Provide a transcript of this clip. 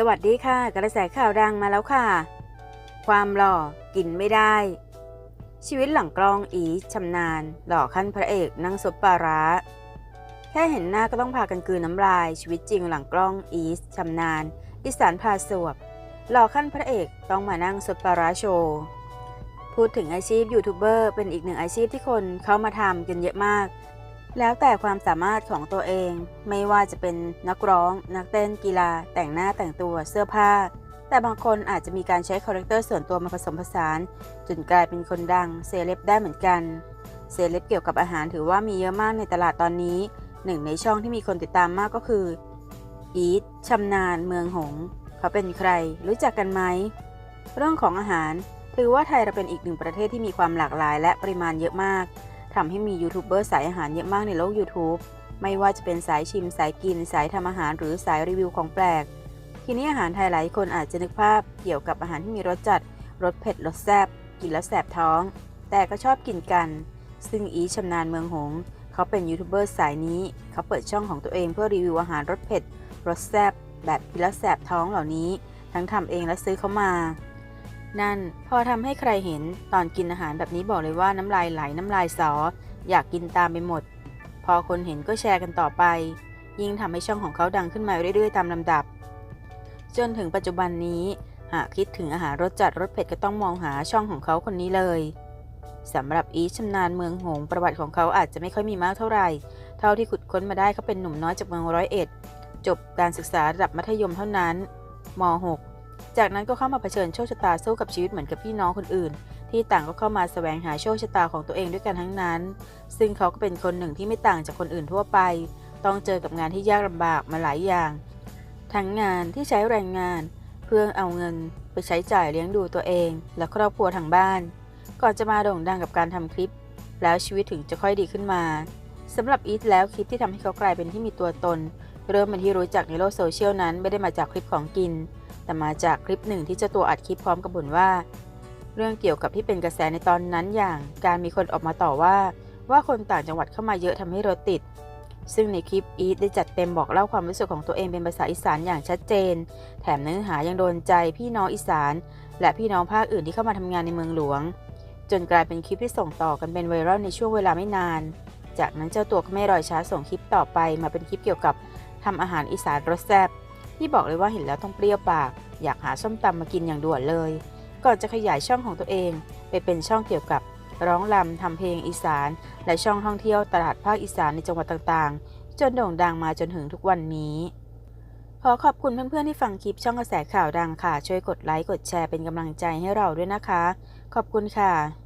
สวัสดีค่ะ กระแสข่าวดังมาแล้วค่ะ ความหล่อกินไม่ได้ ชีวิตหลังกล้องอีชำนาญ หล่อขั้นพระเอกนั่งซบปลาร้า แค่เห็นหน้าก็ต้องพากันกืนน้ำลาย ชีวิตจริงหลังกล้องอีชชำนาญอีสานพาสวบ หล่อขั้นพระเอกต้องมานั่งซดปลาร้าโชว์ พูดถึงอาชีพยูทูบเบอร์เป็นอีกหนึ่งอาชีพที่คนเข้ามาทำกันเยอะมาก แล้วแต่ความสามารถของตัวเอง ไม่ว่าจะเป็นนักร้อง นักเต้นกีฬา แต่งหน้าแต่งตัวเสื้อผ้า แต่บางคนอาจจะมีการใช้คาแรคเตอร์ส่วนตัวมาผสมผสาน จนกลายเป็นคนดังเซเลบได้เหมือนกันเซเลบเกี่ยวกับอาหารถือว่ามีเยอะมากในตลาดตอนนี้หนึ่งในช่องที่มีคนติดตามมากก็คืออีทชำนาญเมืองหง เขาเป็นใคร รู้จักกันไหม เรื่องของอาหาร ถือว่าไทยเราเป็นอีกหนึ่งประเทศที่มีความหลากหลายและปริมาณเยอะมาก ทำให้มียูทูบเบอร์สายอาหารเยอะมากในโลก YouTube ไม่ว่าจะเป็นสายชิมสายกิน สายทำอาหารหรือสายรีวิวของแปลก ทีนี้อาหารไทยหลายคนอาจจะนึกภาพเกี่ยวกับอาหารที่มีรสจัดรสเผ็ดรสแซ่บกินแล้วแสบท้อง แต่ก็ชอบกินกัน ซึ่งอีชำนาญเมืองหงส์เขาเป็นยูทูบเบอร์สายนี้ เขาเปิดช่องของตัวเองเพื่อรีวิวอาหารรสเผ็ดรสแซ่บแบบกินแล้วแสบท้องเหล่านี้ ทั้งทำเองและซื้อเขามา นั่นพอทำให้ใครเห็นตอนกินอาหารแบบนี้บอกเลยว่าน้ำลายไหลน้ำลายสอ อยากกินตามไปหมด พอคนเห็นก็แชร์กันต่อไป ยิ่งทำให้ช่องของเขาดังขึ้นมาเรื่อยๆ ตามลำดับ จนถึงปัจจุบันนี้ หากคิดถึงอาหารรสจัดรสเผ็ดก็ต้องมองหาช่องของเขาคนนี้เลยสำหรับอีชชำนาญเมืองหงส์ประวัติของเขาอาจจะไม่ค่อยมีมากเท่าไหร่ เท่าที่ขุดค้นมาได้เขาเป็นหนุ่มน้อยจากเมืองร้อยเอ็ด จบการศึกษาระดับมัธยมเท่านั้นม .6 จากนั้นก็เข้ามาเผชิญโชคชะตาสู้กับชีวิตเหมือนกับพี่น้องคนอื่น ที่ต่างก็เข้ามาแสวงหาโชคชะตาของตัวเองด้วยกันทั้งนั้น ซึ่งเขาก็เป็นคนหนึ่งที่ไม่ต่างจากคนอื่นทั่วไป ต้องเจอกับงานที่ยากลำบากมาหลายอย่าง ทั้งงานที่ใช้แรงงาน เพื่อเอาเงินไปใช้จ่ายเลี้ยงดูตัวเอง และครอบครัวทางบ้าน ก่อนจะมาโด่งดังกับการทำคลิป แล้วชีวิตถึงจะค่อยดีขึ้นมาสำหรับอีทแล้วคลิปที่ทำให้เขากลายเป็นที่มีตัวตน เริ่มเป็นที่รู้จักในโลกโซเชียลนั้นไม่ได้มาจากคลิปของกิน แต่มาจากคลิปหนึ่งที่เจ้าตัวอัดคลิปพร้อมกับบ่นว่า เรื่องเกี่ยวกับที่เป็นกระแสในตอนนั้นอย่างการมีคนออกมาต่อว่า ว่าคนต่างจังหวัดเข้ามาเยอะทำให้รถติด ซึ่งในคลิปอีทได้จัดเต็มบอกเล่าความรู้สึกของตัวเองเป็นภาษาอีสานอย่างชัดเจน แถมเนื้อหายังโดนใจพี่น้องอีสาน และพี่น้องภาคอื่นที่เข้ามาทำงานในเมืองหลวง จนกลายเป็นคลิปที่ส่งต่อกันเป็นไวรัลในช่วงเวลาไม่นาน จากนั้นเจ้าตัวก็ไม่รอช้าส่งคลิปต่อไป มาเป็นคลิปเกี่ยวกับทำอาหารอีสานรสแซ่บ ที่บอกเลยว่าเห็นแล้วต้องเปรี้ยวปาก อยากหาส้มตำมากินอย่างด่วนเลย ก่อนจะขยายช่องของตัวเอง ไปเป็นช่องเกี่ยวกับร้องรำทำเพลงอีสาน และช่องท่องเที่ยวตลาดภาคอีสานในจังหวัดต่างๆ จนโด่งดังมาจนถึงทุกวันนี้ ขอขอบคุณเพื่อนๆที่ฟังคลิปช่องกระแสข่าวดังค่ะ ช่วยกดไลค์กดแชร์เป็นกำลังใจให้เราด้วยนะคะ ขอบคุณค่ะ